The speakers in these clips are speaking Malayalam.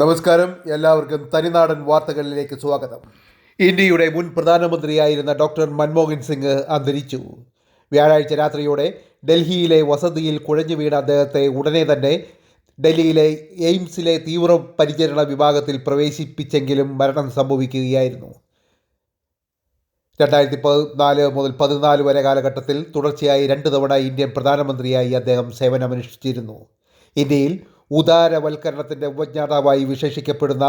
നമസ്കാരം. എല്ലാവർക്കും തനിനാടൻ വാർത്തകളിലേക്ക് സ്വാഗതം. ഇന്ത്യയുടെ മുൻ പ്രധാനമന്ത്രിയായിരുന്ന ഡോക്ടർ മൻമോഹൻ സിംഗ് അന്തരിച്ചു. വ്യാഴാഴ്ച രാത്രിയോടെ ഡൽഹിയിലെ വസതിയിൽ കുഴഞ്ഞു വീണ അദ്ദേഹത്തെ ഉടനെ തന്നെ ഡൽഹിയിലെ എയിംസിലെ തീവ്ര പരിചരണ വിഭാഗത്തിൽ പ്രവേശിപ്പിച്ചെങ്കിലും മരണം സംഭവിക്കുകയായിരുന്നു. രണ്ടായിരത്തി പതിനാല് മുതൽ പതിനാല് വരെ കാലഘട്ടത്തിൽ തുടർച്ചയായി രണ്ട് തവണ ഇന്ത്യൻ പ്രധാനമന്ത്രിയായി അദ്ദേഹം സേവനമനുഷ്ഠിച്ചിരുന്നു. ഇന്ത്യയിൽ ഉദാരവൽക്കരണത്തിന്റെ ഉപജ്ഞാതാവായി വിശേഷിക്കപ്പെടുന്ന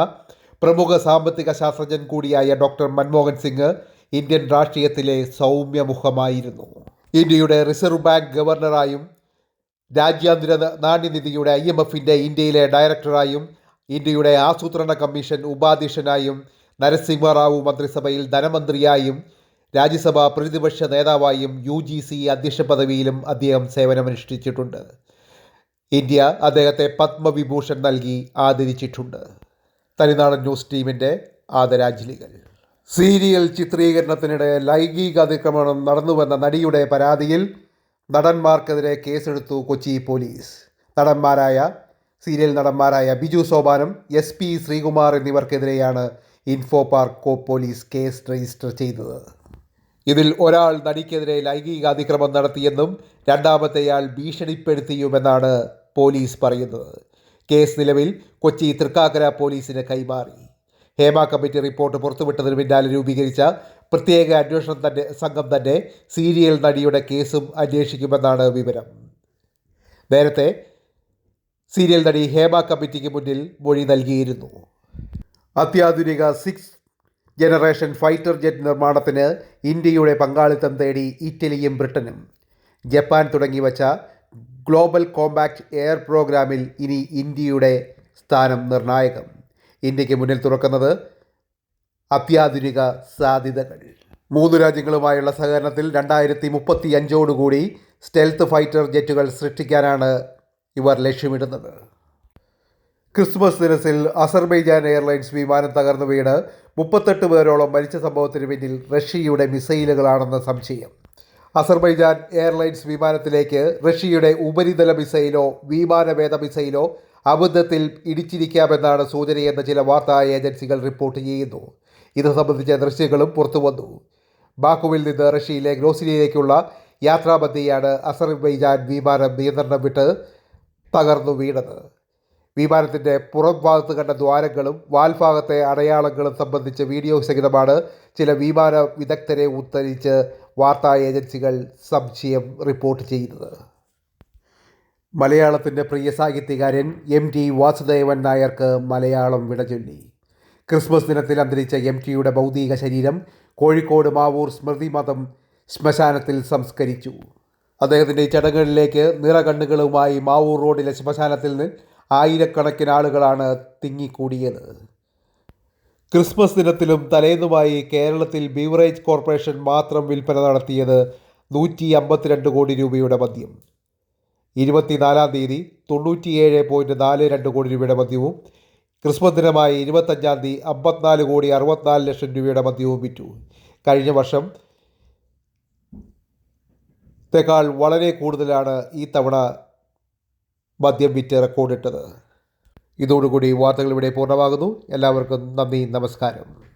പ്രമുഖ സാമ്പത്തിക ശാസ്ത്രജ്ഞൻ കൂടിയായ ഡോക്ടർ മൻമോഹൻ സിംഗ് ഇന്ത്യൻ രാഷ്ട്രീയത്തിലെ സൗമ്യമുഖമായിരുന്നു. ഇന്ത്യയുടെ റിസർവ് ബാങ്ക് ഗവർണറായും രാജ്യാന്തര നാണ്യനിധിയുടെ ഐ എം എഫിന്റെ ഇന്ത്യയിലെ ഡയറക്ടറായും ഇന്ത്യയുടെ ആസൂത്രണ കമ്മീഷൻ ഉപാധ്യക്ഷനായും നരസിംഹറാവു മന്ത്രിസഭയിൽ ധനമന്ത്രിയായും രാജ്യസഭാ പ്രതിപക്ഷ നേതാവായും യു ജി സി അധ്യക്ഷ പദവിയിലും അദ്ദേഹം സേവനമനുഷ്ഠിച്ചിട്ടുണ്ട്. ഇന്ത്യ അദ്ദേഹത്തെ പത്മവിഭൂഷൺ നൽകി ആദരിച്ചിട്ടുണ്ട്. തനിനാടൻ ന്യൂസ് ടീമിന്റെ ആദരാഞ്ജലികൾ. സീരിയൽ ചിത്രീകരണത്തിനിടെ ലൈംഗിക അതിക്രമണം നടന്നുവെന്ന നടിയുടെ പരാതിയിൽ നടന്മാർക്കെതിരെ കേസെടുത്തു കൊച്ചി പോലീസ്. നടന്മാരായ സീരിയൽ നടന്മാരായ Biju Sopanam S P Sreekumar എന്നിവർക്കെതിരെയാണ് info park police case register ചെയ്തത്. ഇതിൽ ഒരാൾ നടിക്കെതിരെ ലൈംഗിക അതിക്രമം നടത്തിയെന്നും രണ്ടാമത്തെയാൾ ഭീഷണിപ്പെടുത്തിയുമെന്നാണ് പോലീസ് പറയുന്നത്. കേസ് നിലവിൽ കൊച്ചി തൃക്കാക്കര പോലീസിന് കൈമാറി. ഹേമ കമ്മിറ്റി റിപ്പോർട്ട് പുറത്തുവിട്ടതിന് പിന്നാലെ രൂപീകരിച്ച പ്രത്യേക അന്വേഷണം തന്നെ സംഘം തന്നെ സീരിയൽ നടിയുടെ കേസും അന്വേഷിക്കുമെന്നാണ് വിവരം. നേരത്തെ സീരിയൽ നടി ഹേമ കമ്മിറ്റിക്ക് മുന്നിൽ മൊഴി നൽകിയിരുന്നു. അത്യാധുനിക സിക്സ് ജനറേഷൻ ഫൈറ്റർ ജെറ്റ് നിർമ്മാണത്തിന് ഇന്ത്യയുടെ പങ്കാളിത്തം തേടി ഇറ്റലിയും ബ്രിട്ടനും. ജപ്പാൻ തുടങ്ങി വച്ച ഗ്ലോബൽ കോമ്പാക്ട് എയർ പ്രോഗ്രാമിൽ ഇനി ഇന്ത്യയുടെ സ്ഥാനം നിർണായകം. ഇന്ത്യയ്ക്ക് മുന്നിൽ തുറക്കുന്നത് അത്യാധുനിക സാധ്യതകൾ. മൂന്ന് രാജ്യങ്ങളുമായുള്ള സഹകരണത്തിൽ രണ്ടായിരത്തി മുപ്പത്തി അഞ്ചോടുകൂടി സ്റ്റെൽത്ത് ഫൈറ്റർ ജെറ്റുകൾ സൃഷ്ടിക്കാനാണ് ഇവർ ലക്ഷ്യമിടുന്നത്. ക്രിസ്മസ് ദിനത്തിൽ അസർബൈജാൻ എയർലൈൻസ് വിമാനം തകർന്നു വീണ് മുപ്പത്തെട്ട് പേരോളം മരിച്ച സംഭവത്തിന് പിന്നിൽ റഷ്യയുടെ മിസൈലുകളാണെന്ന സംശയം. അസർബൈജാൻ എയർലൈൻസ് വിമാനത്തിലേക്ക് റഷ്യയുടെ ഉപരിതല മിസൈലോ വിമാനവേദ മിസൈലോ അബദ്ധത്തിൽ ഇടിച്ചിരിക്കാമെന്നാണ് സൂചനയെന്ന് ചില വാർത്താ ഏജൻസികൾ റിപ്പോർട്ട് ചെയ്യുന്നു. ഇത് സംബന്ധിച്ച ദൃശ്യങ്ങളും പുറത്തുവന്നു. ബാക്കുവിൽ നിന്ന് റഷ്യയിലെ ഗ്രോസിലിയിലേക്കുള്ള യാത്രാബദ്ധിയാണ് അസർബൈജാൻ വിമാനം നിയന്ത്രണം വിട്ട് തകർന്നു വീണത്. വിമാനത്തിന്റെ പുറം ഭാഗത്ത് കണ്ട ദ്വാരങ്ങളും വാൽഭാഗത്തെ അടയാളങ്ങളും സംബന്ധിച്ച വീഡിയോ സഹിതമാണ് ചില വിമാന വിദഗ്ധരെ ഉദ്ധരിച്ച് വാർത്താ ഏജൻസികൾ സംശയം റിപ്പോർട്ട് ചെയ്യുന്നത്. മലയാളത്തിന്റെ പ്രിയ സാഹിത്യകാരൻ എം ടി വാസുദേവൻ നായർക്ക് മലയാളം വിടചൊല്ലി ക്രിസ്മസ് ദിനത്തിൽ അന്തരിച്ച എം ടിയുടെ ഭൗതിക ശരീരം കോഴിക്കോട് മാവൂർ സ്മൃതി മതം ശ്മശാനത്തിൽ സംസ്കരിച്ചു. അദ്ദേഹത്തിന്റെ ചടങ്ങുകളിലേക്ക് നിറകണ്ണുകളുമായി മാവൂർ റോഡിലെ ശ്മശാനത്തിൽ നിന്ന് ആയിരക്കണക്കിന് ആളുകളാണ് തിങ്ങിക്കൂടിയത്. ക്രിസ്മസ് ദിനത്തിലും തലേന്നുമായി കേരളത്തിൽ ബീവറേജ് കോർപ്പറേഷൻ മാത്രം വിൽപ്പന നടത്തിയത് നൂറ്റി അമ്പത്തിരണ്ട് കോടി രൂപയുടെ മദ്യം. ഇരുപത്തിനാലാം തീയതി തൊണ്ണൂറ്റിയേഴ് പോയിന്റ് നാല് രണ്ട് കോടി രൂപയുടെ മദ്യവും ക്രിസ്മസ് ദിനമായി ഇരുപത്തഞ്ചാം തീയതി അമ്പത്തിനാല് കോടി അറുപത്തിനാല് ലക്ഷം രൂപയുടെ മദ്യവും വിറ്റു. കഴിഞ്ഞ വർഷം ത്തേക്കാൾ വളരെ കൂടുതലാണ് ഈ തവണ മദ്യം വിറ്റ് റെക്കോർഡിട്ടത്. ഇതോടുകൂടി വാർത്തകൾ ഇവിടെ പൂർണമാകുന്നു. എല്ലാവർക്കും നന്ദി നമസ്കാരം.